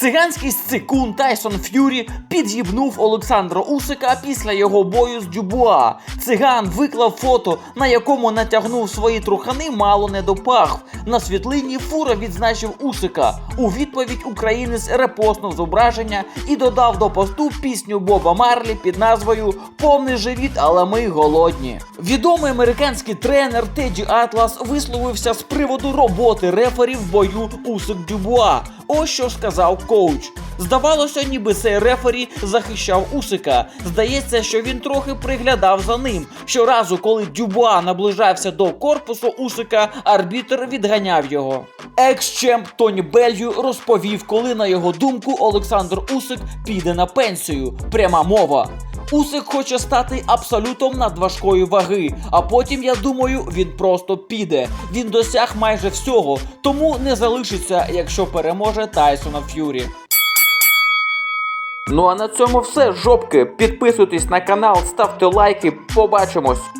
Циганський сцикун Тайсон Ф'юрі під'їбнув Олександра Усика після його бою з Дюбуа. Циган виклав фото, на якому натягнув свої трухани мало не до пах. На світлині фура відзначив Усика. У відповідь українець репостнув зображення і додав до посту пісню Боба Марлі під назвою Повний живіт, але ми голодні. Відомий американський тренер Теді Атлас висловився з приводу роботи рефері в бою Усик Дюбуа. Ось що сказав коуч. Здавалося, ніби цей рефері захищав Усика. Здається, що він трохи приглядав за ним. Щоразу, коли Дюбуа наближався до корпусу Усика, арбітр відганяв його. Екс-чемп Тоні Белью розповів, коли, на його думку, Олександр Усик піде на пенсію. Пряма мова. Усик хоче стати абсолютом надважкої ваги, а потім, я думаю, він просто піде. Він досяг майже всього, тому не залишиться, якщо переможе Тайсона Ф'юрі. Ну а на цьому все, жопки. Підписуйтесь на канал, ставте лайки. Побачимось.